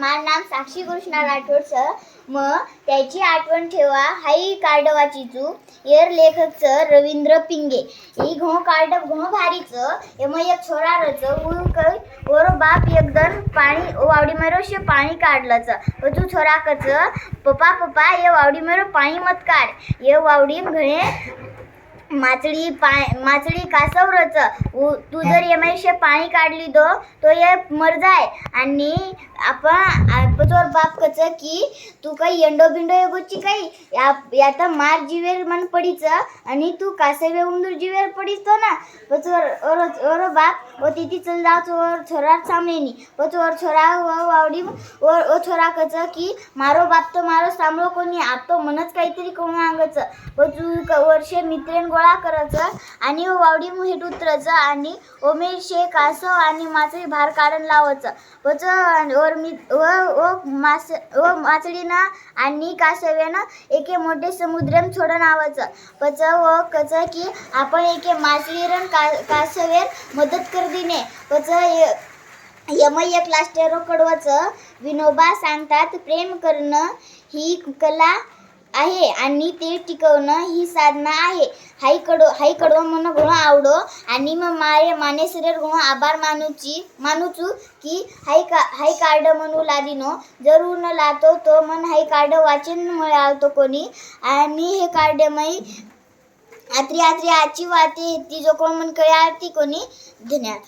माझं नाम साक्षी कृष्णा राठोड सर मग त्याची आठवण ठेवा. हाई कार्ड वाचीचू एर लेखकचं रवींद्र पिंगे. ही घो कार्ड घो भारीचं. एम मग एक छोरारचं. उ कै ओर बाप एकदम पाणी वावडी मेरो शे पाणी काढलंच. तू छोराकच पप्पा पप्पा ये वावडी मेरो पाणी मत काढ. ये वावडी घणे माचळी पाय माचळी कासवरच. तू जर एमाईशे पाणी काढली दो तो ये मर जाय. आणि आपण आपचोर बाप कच की तू काही एंडो बिंडो एगोची काही या याता मार जीवेर मन पडीच आणि तू कासवे उंदूर जीवेर पडीच ना. पचोर ओर ओर बाप ओ तिथे चल जा चोर छोरा सामने नी पचोर छोरा व वावडी ओ ओ छोरा कच की मारो बाप तो मारो सांभळो कोणी आप तो मनच काहीतरी कोण अंगच व तू क- वर्षे मित्रेन गोळा करायचं आणि वावडी मुहीट उतरायचं आणि ओमेर शे कासव आणि मासळी भार काढून लावायचं वच वर मी व ओ मास व मासळीना आणि कासव्यानं एके मोठे समुद्रम सोडून आवायचं पच व कच की आपण एके मासळीरन का कासवेर मदत कर दिने. पच यमय क्लास्टेरो कडवाचं विनोबा सांगतात प्रेम करणं ही कला आहे आणि ते टिकवणं ही साधना आहे. हाई कडो हाई कडवं म्हणून गुण आवडो. आणि मग मारे माने शरीर गुण आभार मानूची मानूचू की हाई का हाई कार्ड म्हणू लादिनो. जरूर न लातो तो मन हाई कार्ड वाचन मिळावतो कोणी. आणि हे कार्ड मै आत्री आत्री आची वाते ती जो कोण मन कळे आरती कोणी. धन्यवाद.